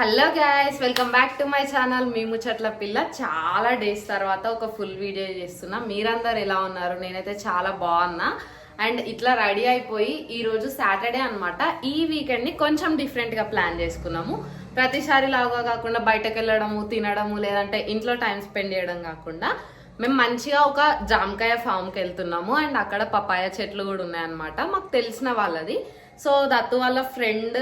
Hello guys welcome back to my channel మీ ముచ్చట్ల పిల్ల చాలా డేస్ తర్వాత ఒక ఫుల్ వీడియో చేస్తున్నా. మీరందరు ఎలా ఉన్నారు? నేనైతే చాలా బాగున్నా. అండ్ ఇట్లా రెడీ అయిపోయి ఈ రోజు సాటర్డే అనమాట ఈ వీకెండ్ని కొంచెం డిఫరెంట్గా ప్లాన్ చేసుకున్నాము. ప్రతిసారి లాగా కాకుండా బయటకు వెళ్ళడము తినడము లేదంటే ఇంట్లో టైం స్పెండ్ చేయడం కాకుండా మేము మంచిగా ఒక జామకాయ ఫామ్కి వెళ్తున్నాము. అండ్ అక్కడ పపాయ చెట్లు కూడా ఉన్నాయన్నమాట. మాకు తెలిసిన వాళ్ళది. సో దత్తు వాళ్ళ ఫ్రెండ్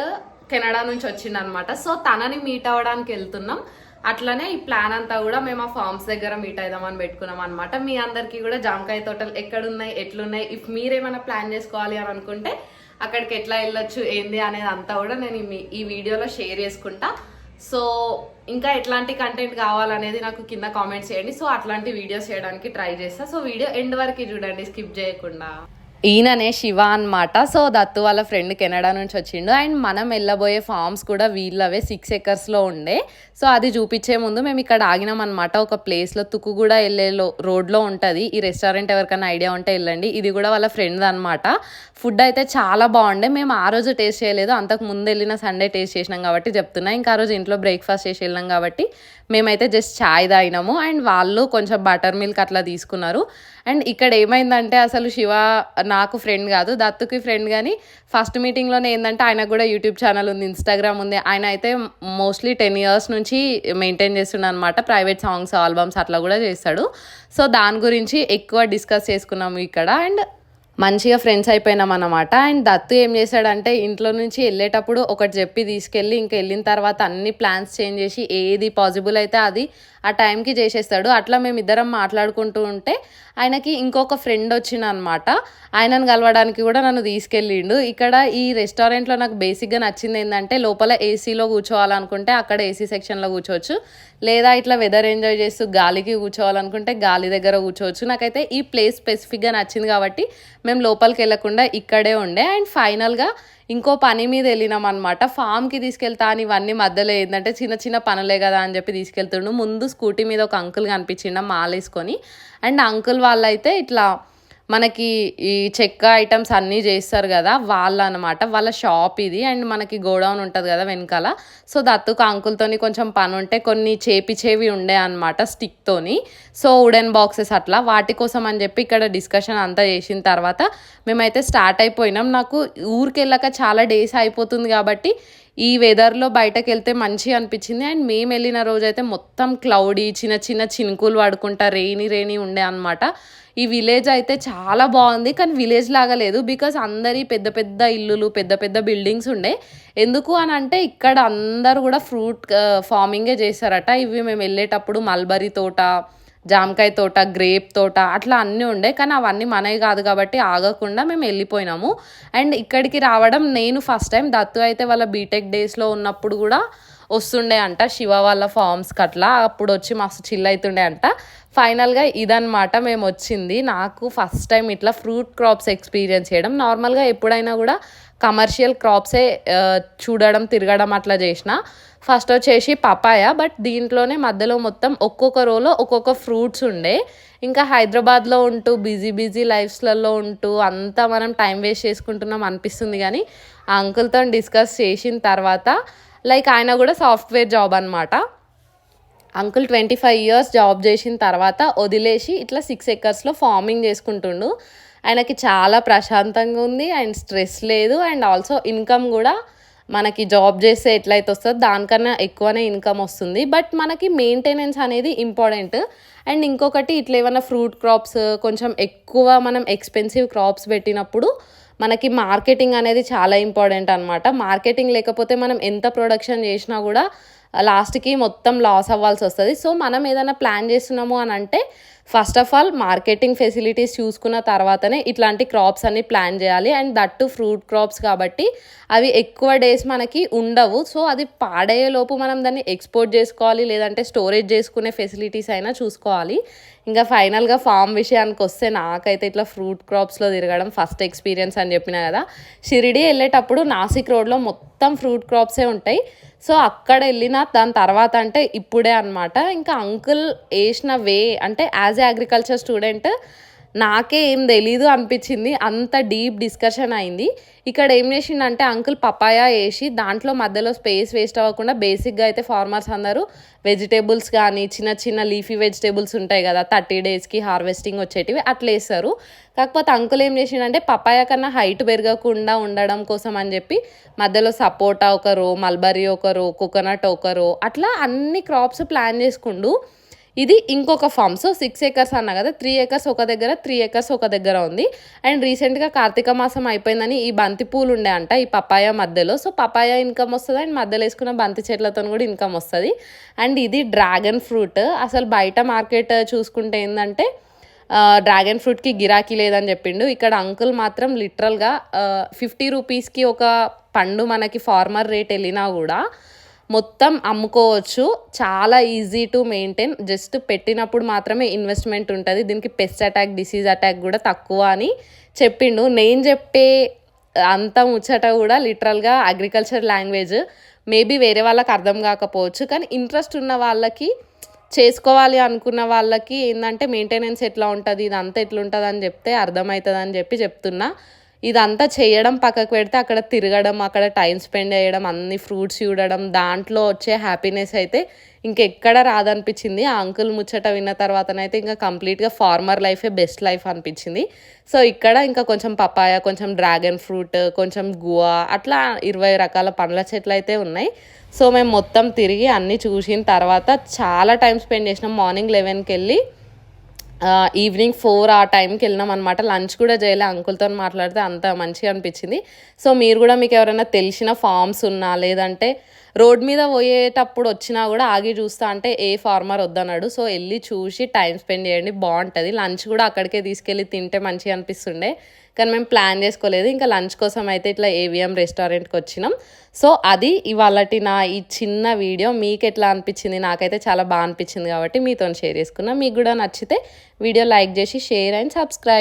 కెనడా నుంచి వచ్చింది అనమాట సో తనని మీట్ అవ్వడానికి వెళ్తున్నాం. అట్లనే ఈ ప్లాన్ అంతా కూడా మేము ఆ ఫార్మ్స్ దగ్గర మీట్ అవుదామని పెట్టుకున్నాం అనమాట మీ అందరికీ కూడా జామకాయ తోటలు ఎక్కడున్నాయి ఎట్లున్నాయి? ఇఫ్ మీరేమైనా ప్లాన్ చేసుకోవాలి అని అనుకుంటే అక్కడికి ఎట్లా వెళ్ళొచ్చు ఏంది అనేది అంతా కూడా నేను మీ- ఈ వీడియోలో షేర్ చేసుకుంటా. సో ఇంకా ఎట్లాంటి కంటెంట్ కావాలనేది నాకు కింద కామెంట్స్ చేయండి. సో అట్లాంటి వీడియోస్ చేయడానికి ట్రై చేస్తా. సో వీడియో ఎండ్ వరకు చూడండి స్కిప్ చేయకుండా. ఈయననే శివ అన్నమాట. సో దత్తు వాళ్ళ ఫ్రెండ్ కెనడా నుంచి వచ్చిండు. అండ్ మనం వెళ్ళబోయే ఫార్మ్స్ కూడా వీళ్ళవే సిక్స్ ఎకర్స్లో ఉండే. సో అది చూపించే ముందు మేము ఇక్కడ ఆగినాం అనమాట ఒక ప్లేస్లో తుక్కుగూడ వెళ్ళే రోడ్లో ఉంటుంది. ఈ రెస్టారెంట్ ఎవరికైనా ఐడియా ఉంటే వెళ్ళండి. ఇది కూడా వాళ్ళ ఫ్రెండ్ అనమాట ఫుడ్ అయితే చాలా బాగుండే. మేము ఆ రోజు టేస్ట్ చేయలేదు. అంతకు ముందు వెళ్ళిన సండే టేస్ట్ చేసినాం కాబట్టి చెప్తున్నా. ఇంకా ఆ రోజు ఇంట్లో బ్రేక్ఫాస్ట్ చేసి వెళ్ళాం కాబట్టి మేమైతే జస్ట్ ఛాయ్ తాగినాము. అండ్ వాళ్ళు కొంచెం బటర్ మిల్క్ అట్లా తీసుకున్నారు. అండ్ ఇక్కడ ఏమైందంటే అసలు శివ నాకు ఫ్రెండ్ కాదు దత్తుకి ఫ్రెండ్ కానీ ఫస్ట్ మీటింగ్లోనే ఏంటంటే ఆయనకు కూడా యూట్యూబ్ ఛానల్ ఉంది ఇన్స్టాగ్రామ్ ఉంది. ఆయన అయితే మోస్ట్లీ టెన్ ఇయర్స్ నుంచి మెయింటైన్ చేస్తున్నాడు అనమాట ప్రైవేట్ సాంగ్స్ ఆల్బమ్స్ అట్లా కూడా చేస్తాడు. సో దాని గురించి ఎక్కువ డిస్కస్ చేసుకున్నాము ఇక్కడ. అండ్ మంచిగా ఫ్రెండ్స్ అయిపోయినాం అనమాట అండ్ దత్తు ఏం చేశాడంటే ఇంట్లో నుంచి వెళ్ళేటప్పుడు ఒకటి చెప్పి తీసుకెళ్ళి ఇంక వెళ్ళిన తర్వాత అన్ని ప్లాన్స్ చేంజ్ చేసి ఏది పాసిబుల్ అయితే అది ఆ టైంకి చేసేస్తాడు. అట్లా మేము ఇద్దరం మాట్లాడుకుంటూ ఉంటే ఆయనకి ఇంకొక ఫ్రెండ్ వచ్చిన అనమాట ఆయనను కలవడానికి కూడా నన్ను తీసుకెళ్ళిండు. ఇక్కడ ఈ రెస్టారెంట్లో నాకు బేసిక్గా నచ్చింది ఏంటంటే లోపల ఏసీలో కూర్చోవాలనుకుంటే అక్కడ ఏసీ సెక్షన్లో కూర్చోవచ్చు. లేదా ఇట్లా వెదర్ ఎంజాయ్ చేస్తూ గాలికి కూర్చోవాలనుకుంటే గాలి దగ్గర కూర్చోవచ్చు. నాకైతే ఈ ప్లేస్ స్పెసిఫిక్గా నచ్చింది కాబట్టి మేము లోపలికి వెళ్ళకుండా ఇక్కడే ఉండే. అండ్ ఫైనల్గా ఇంకో పని మీద వెళ్ళినాం అనమాట ఫామ్కి తీసుకెళ్తా అని ఇవన్నీ మధ్యలో ఏంటంటే చిన్న చిన్న పనులే కదా అని చెప్పి తీసుకెళ్తుండు. ముందు స్కూటీ మీద ఒక అంకుల్ కనిపించిండ మాలేసుకొని. అండ్ అంకుల్ వాళ్ళైతే ఇట్లా మనకి ఈ చెక్క ఐటమ్స్ అన్నీ చేస్తారు కదా వాళ్ళ అనమాట వాళ్ళ షాప్ ఇది. అండ్ మనకి గోడౌన్ ఉంటుంది కదా వెనకాల. సో దత్తుకు అంకుల్తోని కొంచెం పని ఉంటే కొన్ని చేపిచేవి ఉండే అనమాట స్టిక్తోని. సో వుడెన్ బాక్సెస్ అట్లా. వాటి కోసం అని చెప్పి ఇక్కడ డిస్కషన్ అంతా చేసిన తర్వాత మేమైతే స్టార్ట్ అయిపోయినాం. నాకు ఊరికి వెళ్ళాక చాలా డేస్ అయిపోతుంది కాబట్టి ఈ వెదర్లో బయటకు వెళ్తే మంచిగా అనిపించింది. అండ్ మేము వెళ్ళిన రోజు అయితే మొత్తం క్లౌడీ చిన్న చిన్న చినుకులు పడుకుంటా రెయినీ రెయినీ ఉండే అనమాట ఈ విలేజ్ అయితే చాలా బాగుంది. కానీ విలేజ్ లాగా లేదు. బికాస్ అందరి పెద్ద పెద్ద ఇల్లులు పెద్ద పెద్ద బిల్డింగ్స్ ఉండే. ఎందుకు అని అంటే ఇక్కడ అందరు కూడా ఫ్రూట్ ఫార్మింగే చేస్తారట ఇవి మేము వెళ్ళేటప్పుడు మల్బరీ తోట జామకాయ తోట గ్రేప్ తోట అట్లా అన్నీ ఉండే. కానీ అవన్నీ మనవి కాదు కాబట్టి ఆగకుండా మేము వెళ్ళిపోయినాము. అండ్ ఇక్కడికి రావడం నేను ఫస్ట్ టైం. దత్తు అయితే వాళ్ళ బీటెక్ డేస్లో ఉన్నప్పుడు కూడా వస్తుండే అంట. శివ వాళ్ళ ఫార్మ్స్కి అట్లా అప్పుడు వచ్చి మస్తు చిల్ అవుతుండే అంట. ఫైనల్గా ఇదన్నమాట మేము వచ్చింది. నాకు ఫస్ట్ టైం ఇట్లా ఫ్రూట్ క్రాప్స్ ఎక్స్పీరియన్స్ చేయడం. నార్మల్గా ఎప్పుడైనా కూడా కమర్షియల్ క్రాప్సే చూడడం తిరగడం అట్లా చేసిన. ఫస్ట్ వచ్చేసి పపాయ బట్ దీంట్లోనే మధ్యలో మొత్తం ఒక్కొక్క రోలో ఒక్కొక్క ఫ్రూట్స్ ఉండే. ఇంకా హైదరాబాద్లో ఉంటూ బిజీ బిజీ లైఫ్స్లలో ఉంటూ అంతా మనం టైం వేస్ట్ చేసుకుంటున్నాం అనిపిస్తుంది కానీ ఆ అంకుల్తో డిస్కస్ చేసిన తర్వాత లైక్ ఆయన కూడా సాఫ్ట్వేర్ జాబ్ అనమాట uncle twenty five years job చేసిన తర్వాత వదిలేసి ఇట్లా సిక్స్ ఎకర్స్లో ఫార్మింగ్ చేసుకుంటుండు. ఆయనకి చాలా ప్రశాంతంగా ఉంది అండ్ స్ట్రెస్ లేదు అండ్ ఆల్సో ఇన్కమ్ కూడా మనకి జాబ్ చేస్తే ఎట్లయితే వస్తుందో దానికన్నా ఎక్కువనే ఇన్కమ్ వస్తుంది. బట్ మనకి మెయింటెనెన్స్ అనేది ఇంపార్టెంట్. అండ్ ఇంకొకటి ఇట్లా ఏమైనా ఫ్రూట్ క్రాప్స్ కొంచెం ఎక్కువ మనం ఎక్స్పెన్సివ్ క్రాప్స్ పెట్టినప్పుడు మనకి మార్కెటింగ్ అనేది చాలా ఇంపార్టెంట్ అనమాట మార్కెటింగ్ లేకపోతే మనం ఎంత ప్రొడక్షన్ చేసినా కూడా లాస్ట్కి మొత్తం లాస్ అవ్వాల్సి వస్తుంది. సో మనం ఏదైనా ప్లాన్ చేస్తున్నాము అని అంటే first of all marketing facilities చూసుకున్న తర్వాతనే ఇట్లాంటి క్రాప్స్ అన్ని ప్లాన్ చేయాలి. అండ్ దట్టు ఫ్రూట్ క్రాప్స్ కాబట్టి అవి ఎక్కువ డేస్ మనకి ఉండవు. సో అది పాడయ్యే లోపు మనం దాన్ని ఎక్స్పోర్ట్ చేసుకోవాలి. లేదంటే స్టోరేజ్ చేసుకునే ఫెసిలిటీస్ అయినా చూసుకోవాలి. ఇంకా ఫైనల్గా ఫామ్ విషయానికి వస్తే నాకైతే ఇట్లా ఫ్రూట్ క్రాప్స్లో తిరగడం ఫస్ట్ ఎక్స్పీరియన్స్ అని చెప్పిన కదా. షిరిడి వెళ్ళేటప్పుడు నాసిక్ రోడ్లో మొత్తం మొత్తం ఫ్రూట్ క్రాప్సే ఉంటాయి. సో అక్కడ వెళ్ళిన దాని తర్వాత అంటే ఇప్పుడే అనమాట ఇంకా అంకుల్ వేసిన వే అంటే యాజ్ ఏ అగ్రికల్చర్ స్టూడెంట్ నాకే ఏం తెలీదు అనిపించింది. అంత డీప్ డిస్కషన్ అయింది. ఇక్కడ ఏం చేసిండంటే అంకుల్ పపాయా వేసి దాంట్లో మధ్యలో స్పేస్ వేస్ట్ అవ్వకుండా బేసిక్గా అయితే ఫార్మర్స్ అందరూ వెజిటేబుల్స్ కానీ చిన్న చిన్న లీఫీ వెజిటేబుల్స్ ఉంటాయి కదా థర్టీ డేస్కి హార్వెస్టింగ్ వచ్చేటివి అట్లా వేస్తారు. కాకపోతే అంకుల్ ఏం చేసిండంటే పపాయ కన్నా హైట్ పెరగకుండా ఉండడం కోసం అని చెప్పి మధ్యలో సపోటా ఒకరు మల్బరీ ఒక కోకోనట్ ఒకరు అట్లా అన్ని క్రాప్స్ ప్లాన్ చేసుకుండు ఇది ఇంకొక ఫామ్ సో సిక్స్ ఏకర్స్ అన్నా కదా త్రీ ఏకర్స్ ఒక దగ్గర త్రీ ఏకర్స్ ఒక దగ్గర ఉంది. అండ్ రీసెంట్గా కార్తీక మాసం అయిపోయిందని ఈ బంతి పూలు ఉండే అంట ఈ పపాయ మధ్యలో. సో పపాయ ఇన్కమ్ వస్తుంది అండ్ మధ్యలో వేసుకున్న బంతి చెట్లతో కూడా ఇన్కమ్ వస్తుంది. అండ్ ఇది డ్రాగన్ ఫ్రూట్ అసలు బయట మార్కెట్ చూసుకుంటే ఏంటంటే డ్రాగన్ ఫ్రూట్కి గిరాకీ లేదని చెప్పిండు. ఇక్కడ అంకుల్ మాత్రం లిటరల్గా ఫిఫ్టీ రూపీస్కి ఒక పండు మనకి ఫార్మర్ రేట్ వెళ్ళినా కూడా మొత్తం అమ్ముకోవచ్చు. చాలా ఈజీ టు మెయింటైన్ జస్ట్ పెట్టినప్పుడు మాత్రమే ఇన్వెస్ట్మెంట్ ఉంటుంది. దీనికి పెస్ట్ అటాక్ డిసీజ్ అటాక్ కూడా తక్కువ అని చెప్పిండు. నేను చెప్పే అంత ముచ్చట కూడా లిటరల్గా అగ్రికల్చర్ లాంగ్వేజ్ మేబీ వేరే వాళ్ళకి అర్థం కాకపోవచ్చు. కానీ ఇంట్రెస్ట్ ఉన్న వాళ్ళకి చేసుకోవాలి అనుకున్న వాళ్ళకి ఏంటంటే మెయింటెనెన్స్ ఎట్లా ఉంటుంది ఇదంతా ఎట్లుంటుంది అని చెప్తే అర్థమవుతుంది అని చెప్పి చెప్తున్నా. ఇదంతా చేయడం పక్కకు పెడితే అక్కడ తిరగడం అక్కడ టైం స్పెండ్ చేయడం అన్ని ఫ్రూట్స్ చూడడం దాంట్లో వచ్చే హ్యాపీనెస్ అయితే ఇంకెక్కడ రాదనిపించింది. ఆ అంకుల్ ముచ్చట విన్న తర్వాతనైతే ఇంకా కంప్లీట్గా ఫార్మర్ లైఫే బెస్ట్ లైఫ్ అనిపించింది. సో ఇక్కడ ఇంకా కొంచెం పపాయ కొంచెం డ్రాగన్ ఫ్రూట్ కొంచెం గువా అట్లా ఇరవై రకాల పండ్ల చెట్లు అయితే ఉన్నాయి. సో మేము మొత్తం తిరిగి అన్నీ చూసిన తర్వాత చాలా టైం స్పెండ్ చేసినాం. మార్నింగ్ లెవెన్కి వెళ్ళి ఈవినింగ్ ఫోర్ ఆ టైంకి వెళ్ళినాం అనమాట లంచ్ కూడా చేయలే. అంకుల్తో మాట్లాడితే అంత మంచిగా అనిపించింది. సో మీరు కూడా మీకు ఎవరైనా తెలిసిన ఫార్మ్స్ ఉన్నా లేదంటే రోడ్ మీద పోయేటప్పుడు వచ్చినా కూడా ఆగి చూస్తా అంటే ఏ ఫార్మర్ వద్దన్నాడు. సో వెళ్ళి చూసి టైం స్పెండ్ చేయండి. బాగుంటుంది. లంచ్ కూడా అక్కడికే తీసుకెళ్ళి తింటే మంచిగా అనిపిస్తుండే. కానీ మేము ప్లాన్ చేసుకోలేదు. ఇంకా లంచ్ కోసం అయితే ఇట్లా ఏవిఎం రెస్టారెంట్కి వచ్చినాం. సో అది ఇవాళటి నా ఈ చిన్న వీడియో మీకు ఎట్లా అనిపించింది? నాకైతే చాలా బాగా అనిపించింది కాబట్టి మీతో షేర్ చేసుకున్నా. మీకు కూడా నచ్చితే వీడియో లైక్ చేసి షేర్ అండ్ సబ్స్క్రైబ్